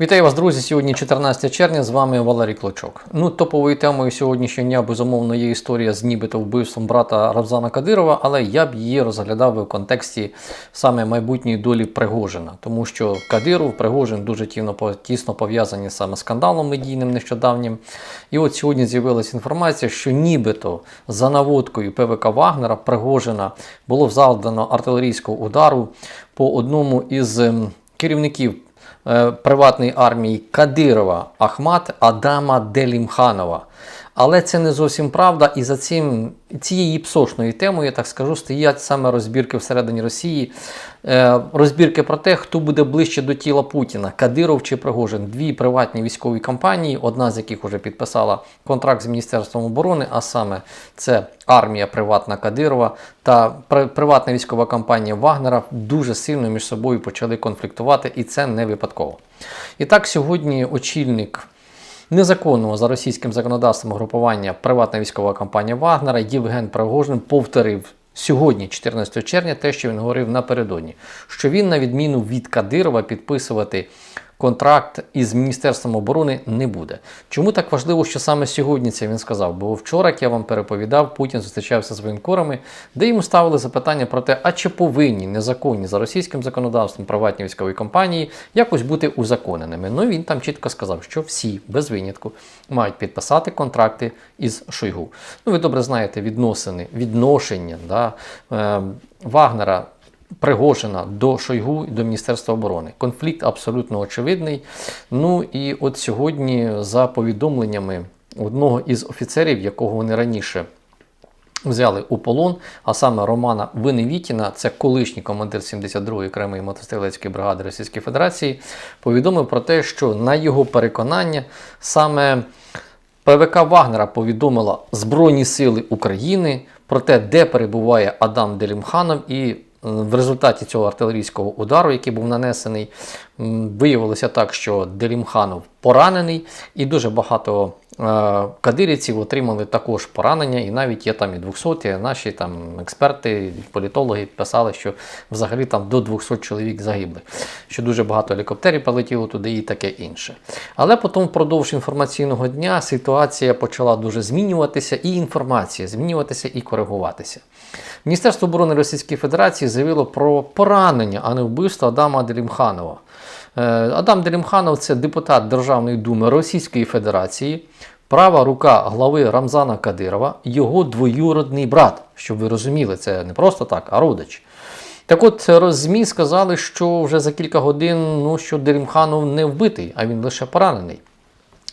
Вітаю вас, друзі! Сьогодні 14 червня. З вами Валерій Клочок. Ну, топовою темою сьогоднішнього дня, безумовно, є історія з нібито вбивством брата Равзана Кадирова, але я б її розглядав би в контексті саме майбутньої долі Пригожина, тому що Кадиров, Пригожин дуже тісно, пов'язані саме скандалом медійним нещодавнім. І от сьогодні з'явилася інформація, що нібито за наводкою ПВК Вагнера Пригожина було завдано артилерійського удару по одному із керівників приватної армії Кадирова Ахмат Адама Делімханова. Але це не зовсім правда, і за цим цією псошною темою, я так скажу, стоять саме розбірки всередині Росії. Е, розбірки про те, хто буде ближче до тіла Путіна, Кадиров чи Пригожин. Дві приватні військові компанії, одна з яких вже підписала контракт з Міністерством оборони, а саме це армія приватна Кадирова та приватна військова компанія Вагнера дуже сильно між собою почали конфліктувати, і це не випадково. І так сьогодні очільник незаконного за російським законодавством групування приватна військова компанія Вагнера Євген Пригожин повторив сьогодні, 14 червня, те, що він говорив напередодні, що він, на відміну від Кадирова, підписувати контракт із Міністерством оборони не буде. Чому так важливо, що саме сьогодні це він сказав? Бо вчора, як я вам переповідав, Путін зустрічався з воєнкорами, де йому ставили запитання про те, а чи повинні незаконні за російським законодавством приватні військові компанії якось бути узаконеними. Ну він там чітко сказав, що всі без винятку мають підписати контракти із Шойгу. Ну ви добре знаєте відносини, відношення да, е, Вагнера. Пригожина до Шойгу і до Міністерства оборони. Конфлікт абсолютно очевидний. Ну і от сьогодні, за повідомленнями одного із офіцерів, якого вони раніше взяли у полон, а саме Романа Виневітіна, це колишній командир 72-ї окремої мотострілецької бригади Російської Федерації, повідомив про те, що на його переконання саме ПВК Вагнера повідомила Збройні Сили України про те, де перебуває Адам Делімханов, і в результаті цього артилерійського удару, який був нанесений, виявилося так, що Делімханов поранений, і дуже багато е, кадирівців отримали також поранення, і навіть є там і 200, наші там експерти, політологи писали, що взагалі там до 200 чоловік загибли, що дуже багато гелікоптерів полетіло туди і таке інше. Але потім впродовж інформаційного дня ситуація почала дуже змінюватися, і інформація змінюватися і коригуватися. Міністерство оборони Російської Федерації заявило про поранення, а не вбивство Адама Делімханова. Е, Адам Делімханов це депутат Державної думи Російської Федерації, права рука глави Рамзана Кадирова, його двоюродний брат. Щоб ви розуміли, це не просто так, а родич. Так от роз- ЗМІ сказали, що вже за кілька годин ну, що Делімханов не вбитий, а він лише поранений.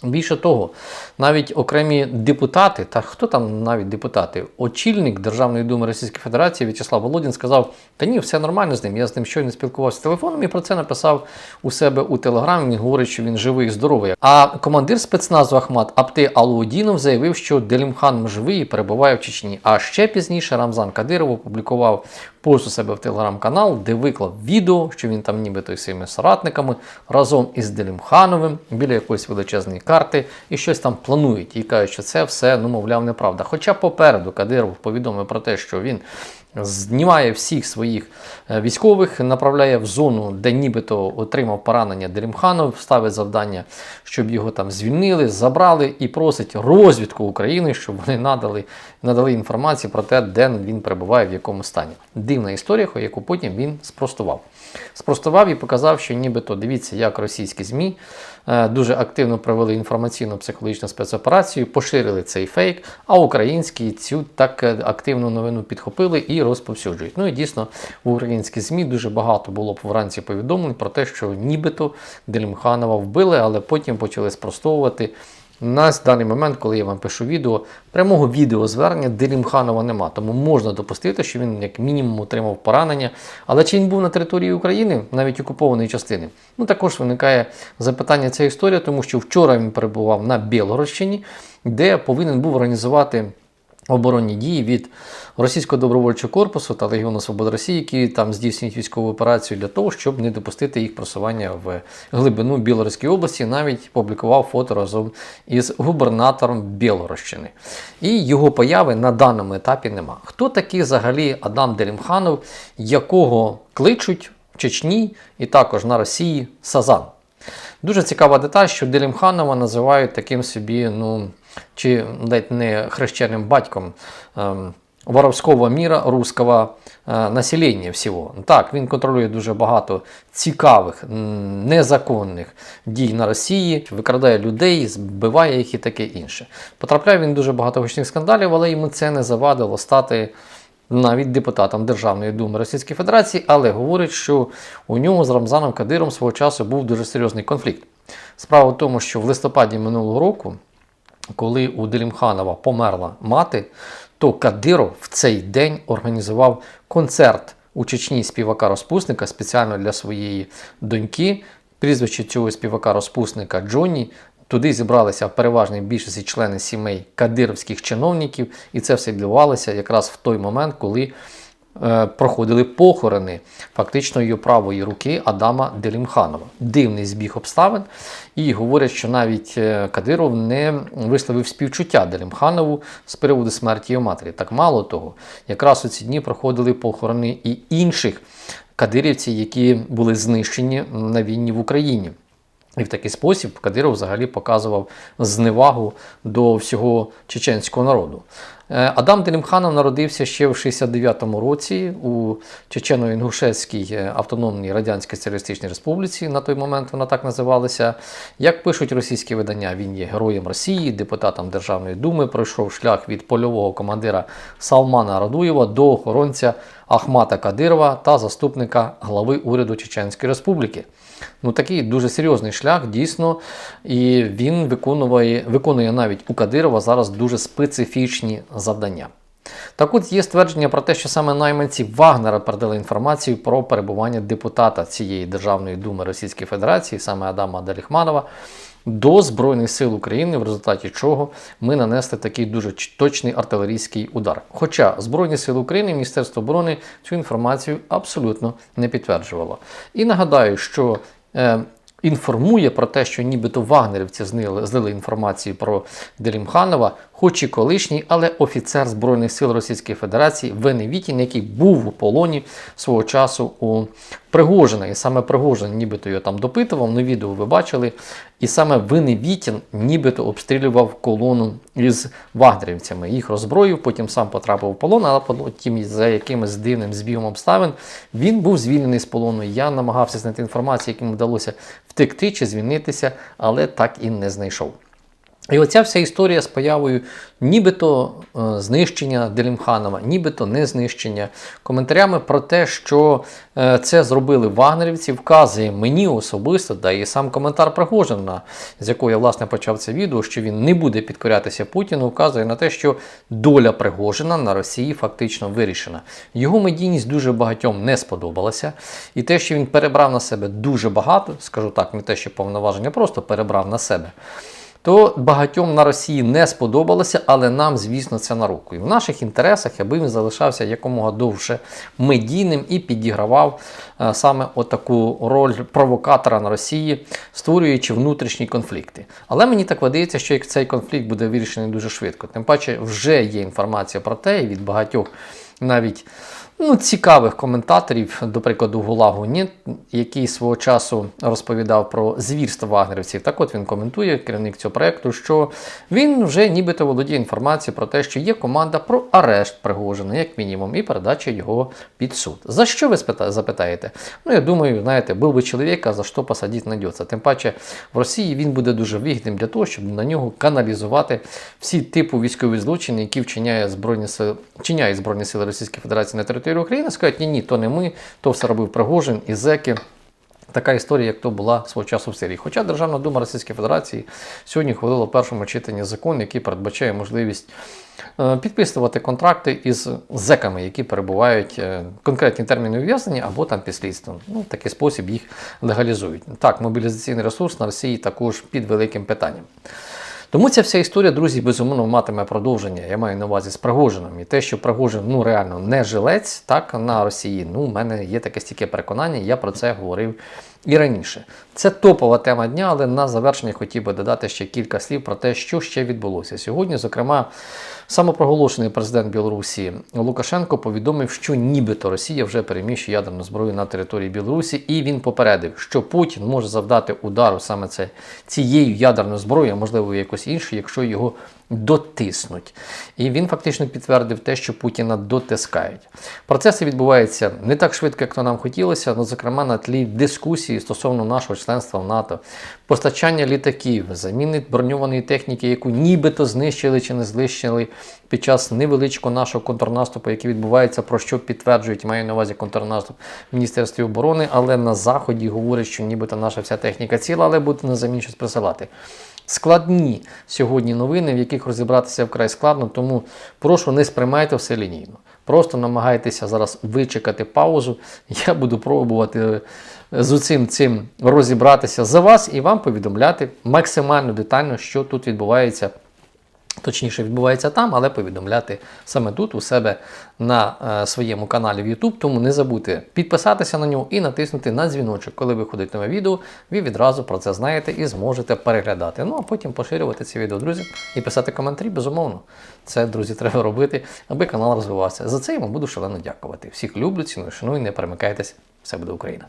Більше того, навіть окремі депутати, та хто там навіть депутати, очільник Державної думи Російської Федерації В'ячеслав Володін сказав: Та ні, все нормально з ним. Я з ним щойно спілкувався телефоном і про це написав у себе у телеграмі. Він говорить, що він живий і здоровий. А командир спецназу Ахмат Апте Алудінов заявив, що Делімхан живий і перебуває в Чечні. А ще пізніше Рамзан Кадиров опублікував пост у себе в телеграм-канал, де виклав відео, що він там нібито із своїми соратниками разом із Делімхановим біля якоїсь величезної карти і щось там планують. І кажуть, що це все, ну, мовляв, неправда. Хоча попереду Кадиров повідомив про те, що він знімає всіх своїх е, військових, направляє в зону, де нібито отримав поранення Делімханов, ставить завдання, щоб його там звільнили, забрали і просить розвідку України, щоб вони надали, надали інформацію про те, де він перебуває, в якому стані. Дивна історія, яку потім він спростував. Спростував і показав, що нібито дивіться, як російські ЗМІ дуже активно провели інформаційну психологічну спецоперацію, поширили цей фейк, а українські цю так е, активну новину підхопили і розповсюджують. Ну і дійсно в українські ЗМІ дуже багато було вранці повідомлень про те, що нібито Дельмханова вбили, але потім почали спростовувати. На даний момент, коли я вам пишу відео, прямого відеозвернення Делімханова нема. Тому можна допустити, що він як мінімум отримав поранення. Але чи він був на території України, навіть окупованої частини? Ну також виникає запитання ця історія, тому що вчора він перебував на Білгородщині, де повинен був організувати. Оборонні дії від російського добровольчого корпусу та Легіону Свободи Росії, які там здійснюють військову операцію для того, щоб не допустити їх просування в глибину Білоруської області. Навіть публікував фото разом із губернатором Білорощини. І його появи на даному етапі нема. Хто такий взагалі Адам Делімханов, якого кличуть в Чечні і також на Росії Сазан? Дуже цікава деталь, що Делімханова називають таким собі, ну, чи ледь не хрещеним батьком ем, воровського міра русского е, населення всього. Так, він контролює дуже багато цікавих, незаконних дій на Росії, викрадає людей, збиває їх і таке інше. Потрапляє він дуже багато гучних скандалів, але йому це не завадило стати навіть депутатом Державної думи Російської Федерації, але говорить, що у нього з Рамзаном Кадиром свого часу був дуже серйозний конфлікт. Справа в тому, що в листопаді минулого року, коли у Делімханова померла мати, то Кадиров в цей день організував концерт у Чечні співака-розпусника спеціально для своєї доньки. Прізвище цього співака-розпусника Джонні. Туди зібралися в переважній більшості члени сімей кадировських чиновників, і це все відбувалося якраз в той момент, коли проходили похорони фактично її правої руки Адама Делімханова. Дивний збіг обставин. І говорять, що навіть е, Кадиров не висловив співчуття Делімханову з приводу смерті його матері. Так мало того, якраз у ці дні проходили похорони і інших кадирівців, які були знищені на війні в Україні. І в такий спосіб Кадиров взагалі показував зневагу до всього чеченського народу. Е, Адам Делімханов народився ще в 69-му році у Чечено-Інгушетській е, автономній Радянській Соціалістичній Республіці. На той момент вона так називалася. Як пишуть російські видання, він є героєм Росії, депутатом Державної думи, пройшов шлях від польового командира Салмана Радуєва до охоронця Ахмата Кадирова та заступника глави уряду Чеченської Республіки. Ну такий дуже серйозний шлях, дійсно, і він виконує, виконує навіть у Кадирова зараз дуже специфічні завдання. Так от є ствердження про те, що саме найманці Вагнера передали інформацію про перебування депутата цієї Державної думи Російської Федерації, саме Адама Даліхманова, до Збройних сил України, в результаті чого ми нанесли такий дуже точний артилерійський удар. Хоча Збройні сили України, і Міністерство оборони цю інформацію абсолютно не підтверджувало. І нагадаю, що е, інформує про те, що нібито вагнерівці знили, злили інформацію про Делімханова, хоч і колишній, але офіцер Збройних сил Російської Федерації Веневітін, який був у полоні свого часу у Пригожина. І саме Пригожин нібито його там допитував, на відео ви бачили. І саме Веневітін нібито обстрілював колону із вагнерівцями. Їх роззброїв, потім сам потрапив в полон, але потім за якимось дивним збігом обставин він був звільнений з полону. Я намагався знайти інформацію, яким вдалося втекти чи звільнитися, але так і не знайшов. І оця вся історія з появою нібито е, знищення Делімханова, нібито не знищення, коментарями про те, що е, це зробили вагнерівці, вказує мені особисто, да і сам коментар Пригожина, з якого я власне почав це відео, що він не буде підкорятися Путіну, вказує на те, що доля Пригожина на Росії фактично вирішена. Його медійність дуже багатьом не сподобалася, і те, що він перебрав на себе дуже багато, скажу так, не те, що повноваження, просто перебрав на себе то багатьом на Росії не сподобалося, але нам, звісно, це на руку. І в наших інтересах, аби він залишався якомога довше медійним і підігравав е, саме отаку роль провокатора на Росії, створюючи внутрішні конфлікти. Але мені так видається, що як цей конфлікт буде вирішений дуже швидко. Тим паче, вже є інформація про те, і від багатьох навіть ну, цікавих коментаторів, до прикладу, Гулагу Ніт, який свого часу розповідав про звірство вагнерівців. Так от він коментує, керівник цього проєкту, що він вже нібито володіє інформацією про те, що є команда про арешт Пригожина, як мінімум, і передача його під суд. За що ви запитаєте? Ну, я думаю, знаєте, був би чоловік, а за що посадити найдеться. Тим паче в Росії він буде дуже вигідним для того, щоб на нього каналізувати всі типу військові злочини, які вчиняє Збройні сили, вчиняють Збройні сили Російської Федерації на території України, скажуть, ні, ні, то не ми, то все робив Пригожин і зеки. Така історія, як то була свого часу в Сирії. Хоча Державна дума Російської Федерації сьогодні хвалила в першому читанні закон, який передбачає можливість е, підписувати контракти із зеками, які перебувають е, конкретні терміни ув'язнення або там під слідством. Ну, в такий спосіб їх легалізують. Так, мобілізаційний ресурс на Росії також під великим питанням. Тому ця вся історія, друзі, безумовно матиме продовження. Я маю на увазі з Пригожином. І те, що Пригожин ну реально не жилець, так на Росії. Ну, у мене є таке стільки переконання, я про це говорив і раніше. Це топова тема дня, але на завершення хотів би додати ще кілька слів про те, що ще відбулося. Сьогодні, зокрема, самопроголошений президент Білорусі Лукашенко повідомив, що нібито Росія вже переміщує ядерну зброю на території Білорусі, і він попередив, що Путін може завдати удару саме це цією ядерною зброєю, а можливо якось іншою, якщо його дотиснуть. І він фактично підтвердив те, що Путіна дотискають. Процеси відбуваються не так швидко, як то нам хотілося, але, зокрема, на тлі дискусії стосовно нашого членства в НАТО, постачання літаків, заміни броньованої техніки, яку нібито знищили чи не знищили під час невеличкого нашого контрнаступу, який відбувається, про що підтверджують, маю на увазі контрнаступ в Міністерстві оборони, але на Заході говорять, що нібито наша вся техніка ціла, але буде на замін щось присилати. Складні сьогодні новини, в яких розібратися вкрай складно, тому прошу не сприймайте все лінійно. Просто намагайтеся зараз вичекати паузу. Я буду пробувати е, з усім цим розібратися за вас і вам повідомляти максимально детально, що тут відбувається. Точніше, відбувається там, але повідомляти саме тут у себе на е, своєму каналі в YouTube. Тому не забудьте підписатися на нього і натиснути на дзвіночок. Коли виходить нове відео, ви відразу про це знаєте і зможете переглядати. Ну а потім поширювати ці відео друзям і писати коментарі, безумовно. Це, друзі, треба робити, аби канал розвивався. За це я вам буду шалено дякувати. Всіх люблю, ціную, шаную, не перемикайтесь. Все буде Україна!